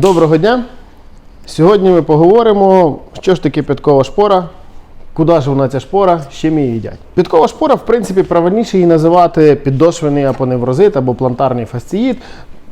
Доброго дня! Сьогодні ми поговоримо, що ж таке підкова шпора, куди ж вона ця шпора, з чим її їдять. Підкова шпора, в принципі, правильніше її називати піддошвений апоневрозит або плантарний фасціїт.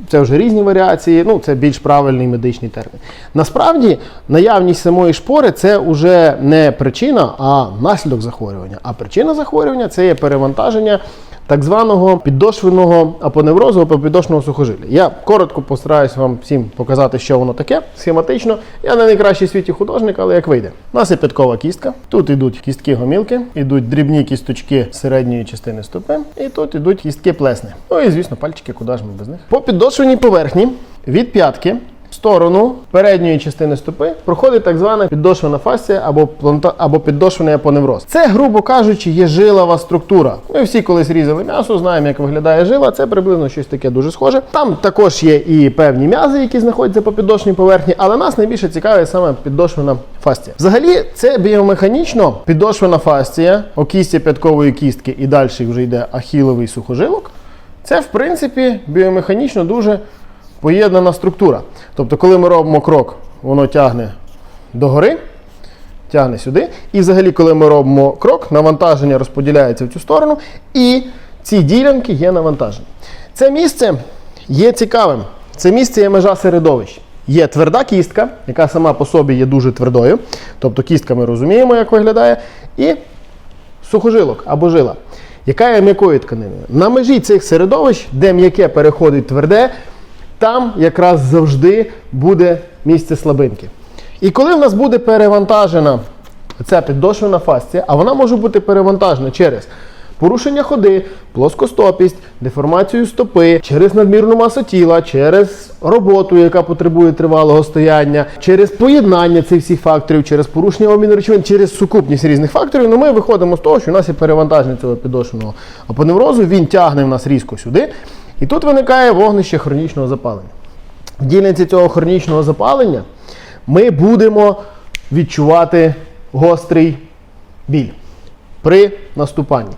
Це вже різні варіації, ну це більш правильний медичний термін. Насправді, наявність самої шпори це вже не причина, а наслідок захворювання. А причина захворювання це є перевантаження так званого піддошвеного апоневрозу або піддошного сухожилля. Я коротко постараюся вам всім показати, що воно таке схематично. Я не найкращий в світі художник, але як вийде. У нас є підкова кістка. Тут йдуть кістки гомілки, йдуть дрібні кісточки середньої частини стопи, і тут йдуть кістки плесни. Ну і звісно, пальчики, куди ж ми без них. По піддошвеній поверхні від п'ятки. Сторону передньої частини стопи проходить так звана піддошвена фасція або планта, або піддошвений апоневроз. Це, грубо кажучи, є жилова структура. Ми всі колись різали м'ясо, знаємо, як виглядає жила. Це приблизно щось таке дуже схоже. Там також є і певні м'язи, які знаходяться по піддошвеній поверхні, але нас найбільше цікавить саме піддошвена фасція. Взагалі, це біомеханічно піддошвена фасція, окістя п'яткової кістки і далі вже йде ахіловий сухожилок. Це, в принципі, біомеханічно дуже поєднана структура. Тобто, коли ми робимо крок, воно тягне догори, тягне сюди. І взагалі, коли ми робимо крок, навантаження розподіляється в цю сторону, і ці ділянки є навантажені. Це місце є цікавим. Це місце є межа середовищ. Є тверда кістка, яка сама по собі є дуже твердою. Тобто кістка ми розуміємо, як виглядає, і сухожилок або жила, яка є м'якою тканиною. На межі цих середовищ, де м'яке переходить тверде, там якраз завжди буде місце слабинки. І коли в нас буде перевантажена ця піддошвена фасція, а вона може бути перевантажена через порушення ходи, плоскостопість, деформацію стопи, через надмірну масу тіла, через роботу, яка потребує тривалого стояння, через поєднання цих всіх факторів, через порушення обміну речовин, через сукупність різних факторів, ну ми виходимо з того, що у нас є перевантаження цього піддошвеного апоневрозу, він тягне в нас різко сюди. І тут виникає вогнище хронічного запалення. В дільниці цього хронічного запалення ми будемо відчувати гострий біль при наступанні.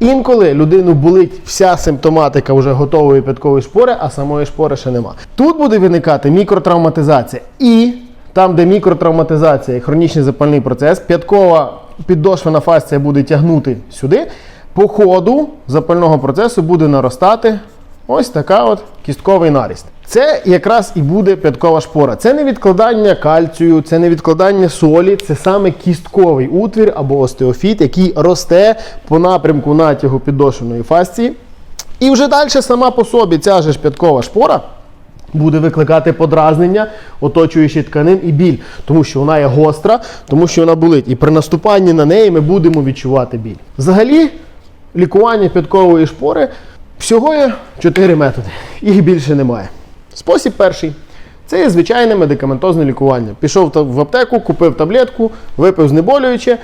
Інколи людину болить вся симптоматика вже готової підкової шпори, а самої шпори ще нема. Тут буде виникати мікротравматизація. І там, де мікротравматизація і хронічний запальний процес, п'яткова піддошвена фасція буде тягнути сюди. По ходу запального процесу буде наростати ось така от кістковий наріст. Це якраз і буде п'яткова шпора. Це не відкладання кальцію, це не відкладання солі, це саме кістковий утвір або остеофіт, який росте по напрямку натягу піддошеної фасції. І вже далі сама по собі ця ж п'яткова шпора буде викликати подразнення оточуючих тканин і біль, тому що вона є гостра, тому що вона болить. І при наступанні на неї ми будемо відчувати біль. Взагалі, лікування п'яткової шпори всього є 4 методи. Їх більше немає. Спосіб перший. Це є звичайне медикаментозне лікування. Пішов в аптеку, купив таблетку, випив знеболююче.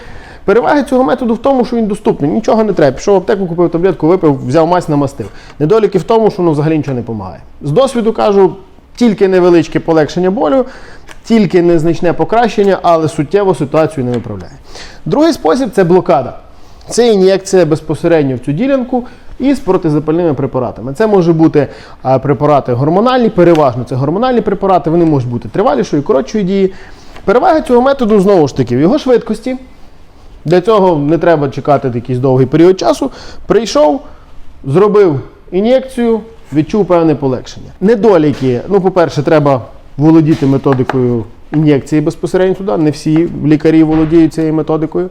Переваги цього методу в тому, що він доступний, нічого не треба. Пішов в аптеку, купив таблетку, випив, взяв мазь, намастив. Недоліки в тому, що ну, взагалі нічого не допомагає. З досвіду кажу, тільки невеличке полегшення болю, тільки незначне покращення, але суттєво ситуацію не виправляє. Другий спосіб це блокада. Це ін'єкція безпосередньо в цю ділянку і з протизапальними препаратами. Це може бути препарати гормональні, переважно це гормональні препарати, вони можуть бути тривалішої, коротшої дії. Переваги цього методу знову ж таки в його швидкості. Для цього не треба чекати якийсь довгий період часу. Прийшов, зробив ін'єкцію, відчув певне полегшення. Недоліки, ну, по-перше, треба володіти методикою ін'єкції безпосередньо туди. Не всі лікарі володіють цією методикою.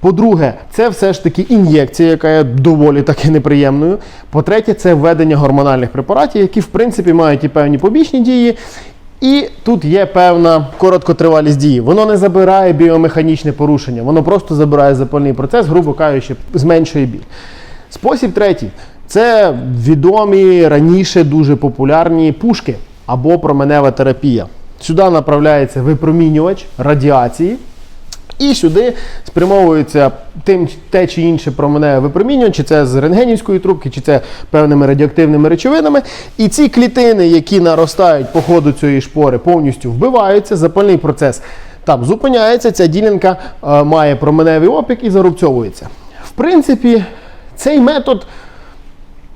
По-друге, це все ж таки ін'єкція, яка є доволі таки неприємною. По-третє, це введення гормональних препаратів, які в принципі мають і певні побічні дії. І тут є певна короткотривалість дії. Воно не забирає біомеханічне порушення, воно просто забирає запальний процес, грубо кажучи, зменшує біль. Спосіб третій це відомі раніше дуже популярні пушки або променева терапія. Сюди направляється випромінювач радіації. І сюди спрямовується тим те чи інше променеве випромінювання, чи це з рентгенівської трубки, чи це певними радіоактивними речовинами. І ці клітини, які наростають по ходу цієї шпори, повністю вбиваються, запальний процес там зупиняється, ця ділянка е, має променевий опік і зарубцьовується. В принципі, цей метод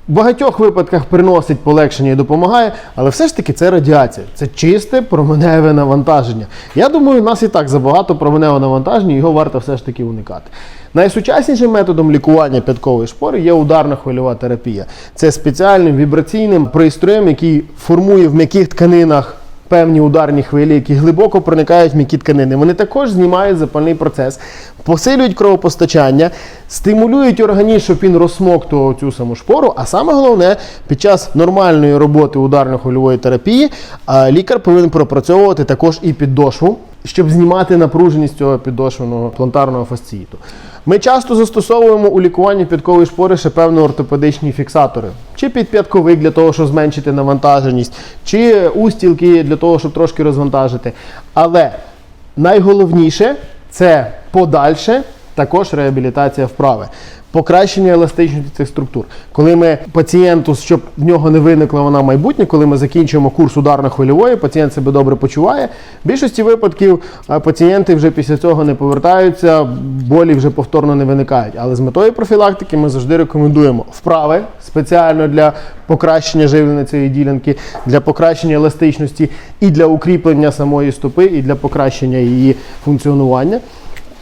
багатьох випадках приносить полегшення і допомагає, але все ж таки це радіація, це чисте променеве навантаження. Я думаю, у нас і так забагато променевого навантаження, його варто все ж таки уникати. Найсучаснішим методом лікування п'яткової шпори є ударна хвильова терапія. Це спеціальним вібраційним пристроєм, який формує в м'яких тканинах певні ударні хвилі, які глибоко проникають в м'які тканини. Вони також знімають запальний процес, посилюють кровопостачання, стимулюють організм, щоб він розсмоктував цю саму шпору. А саме головне, під час нормальної роботи ударно-хвильової терапії лікар повинен пропрацьовувати також і підошву, щоб знімати напруженість цього підошвеного плантарного фасциїту. Ми часто застосовуємо у лікуванні підкової шпори ще певні ортопедичні фіксатори, чи підп'ятковик для того, щоб зменшити навантаженість, чи устілки для того, щоб трошки розвантажити. Але найголовніше це подальше також реабілітація вправи. Покращення еластичності цих структур. Коли ми пацієнту, щоб в нього не виникла вона майбутнє, коли ми закінчуємо курс ударно-хвильової, пацієнт себе добре почуває. В більшості випадків пацієнти вже після цього не повертаються, болі вже повторно не виникають. Але з метою профілактики ми завжди рекомендуємо вправи спеціально для покращення живлення цієї ділянки, для покращення еластичності і для укріплення самої стопи, і для покращення її функціонування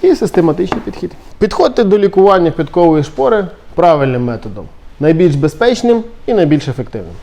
і систематичний підхід. Підходьте до лікування підкової шпори правильним методом, найбільш безпечним і найбільш ефективним.